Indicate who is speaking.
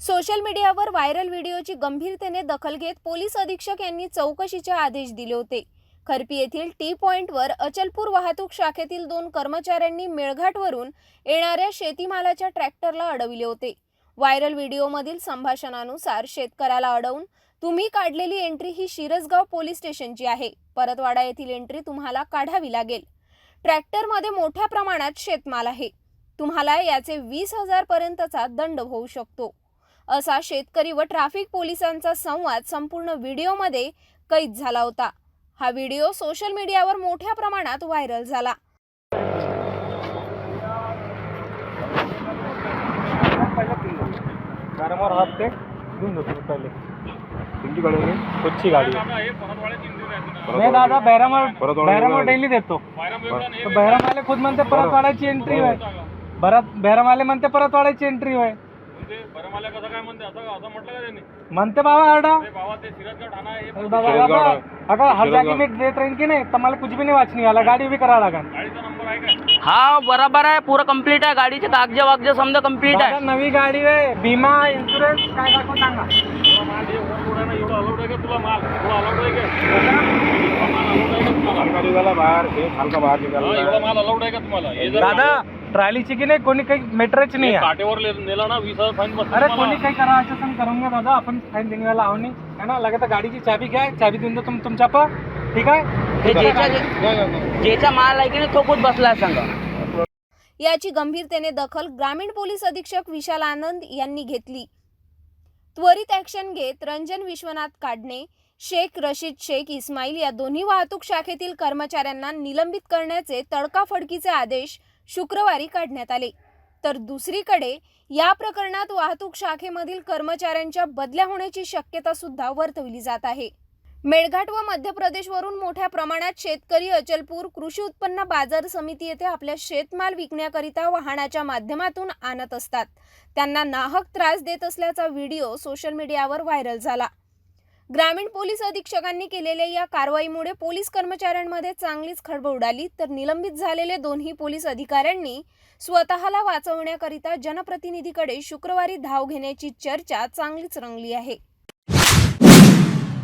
Speaker 1: Social मीडियावर viral व्हिडिओची गंभीरतेने दखल घेत पोलीस अधीक्षक यांनी चौकशीचे आदेश दिले होते. खरपी येथील टी पॉइंटवर अचलपूर वाहतूक शाखेतील दोन कर्मचाऱ्यांनी मेळघाटवरून येणाऱ्या शेतीमालाच्या ट्रॅक्टरला अडविले होते. व्हायरल व्हिडिओमधील संभाषणानुसार शेतकऱ्याला अडवून तुम्ही काढलेली एंट्री ही शिरसगाव पोलीस स्टेशनची आहे. परतवाडा येथील एंट्री तुम्हाला काढावी लागेल. ट्रॅक्टरमध्ये मोठ्या प्रमाणात शेतमाल आहे. तुम्हाला याचे वीस हजारपर्यंतचा दंड होऊ शकतो. असा शेतकरी व ट्रॅफिक पोलिसांचा संवाद संपूर्ण व्हिडिओमध्ये कैद झाला होता. हा व्हिडिओ सोशल मीडियावर मोठ्या प्रमाणात व्हायरल झाला.
Speaker 2: गाड्यावर हात ते घेऊन जातो पहिले.
Speaker 3: तुमची गाडी आहे?
Speaker 2: कोणची गाडी
Speaker 3: परत
Speaker 2: नाही दादा डेली देतो. बॅरामाले खुद म्हणते परत वाढायची एंट्री होय. परत बॅरामाले म्हणते परत वाढायची एंट्री होय. म्हणते? बाबा आरडा. अरे बाबा
Speaker 3: शिरसगाव
Speaker 2: बाबा
Speaker 3: आहे.
Speaker 2: अगर हर जागी
Speaker 3: शिरसगाव.
Speaker 2: मी देत राहीन की नाही? तर मला कुछ भी नाही वाचनी वाला गाडी उभी करावं लागेल.
Speaker 4: हा बरोबर आहे. पुरं कंप्लीट आहे. गाडीचे कागज वागज समजा कंप्लीट
Speaker 2: दादा
Speaker 4: आहे
Speaker 2: नवी गाडी आहे बिमा इन्शुरन्स काय दाखव सांगा?
Speaker 3: माल का निघाला बाहेर हे माल का बाहेर निघाला
Speaker 2: दादा ट्रॉलीची की नाही कोणी काही मेटरच नाही आहे.
Speaker 5: काटेवर नेला ना वीस हजार फाईन बसतो
Speaker 2: अरे कोणी काही करा असं सांग करून घ्या दादा आपण फाईन वाला आहो नाही है ना लगे तर गाडीची चाबी घ्या चाबी देऊन देतो तुम तुमच्या प ठीक आहे?
Speaker 4: हे ज्याच्या ज्याचा माल आहे की नाही तो खूप बसलाय सांगा.
Speaker 1: याची गंभीरतेने दखल ग्रामीण पोलीस अधीक्षक विशाल आनंद यांनी घेतली. त्वरित ॲक्शन घेत रंजन विश्वनाथ काढणे शेख रशीद शेख इस्माईल या दोन्ही वाहतूक शाखेतील कर्मचाऱ्यांना निलंबित करण्याचे तडकाफडकीचे आदेश शुक्रवारी काढण्यात आले. तर दुसरीकडे या प्रकरणात वाहतूक शाखेमधील कर्मचाऱ्यांच्या बदल्या होण्याची शक्यता सुद्धा वर्तवली जात आहे. मेळघाट व मध्य प्रदेशवरून मोठ्या प्रमाणात शेतकरी अचलपूर कृषी उत्पन्न बाजार समिती येथे आपल्या शेतमाल विकण्याकरिता वाहनाच्या माध्यमातून आणत असतात. त्यांना नाहक त्रास देत असल्याचा व्हिडिओ सोशल मीडियावर व्हायरल झाला. ग्रामीण पोलीस अधीक्षकांनी केलेल्या या कारवाईमुळे पोलीस कर्मचाऱ्यांमध्ये चांगलीच खळबळ उडाली तर निलंबित झालेले दोन्ही पोलीस अधिकाऱ्यांनी स्वतःला वाचवण्याकरिता जनप्रतिनिधीकडे शुक्रवारी धाव घेण्याची चर्चा चांगलीच रंगली आहे.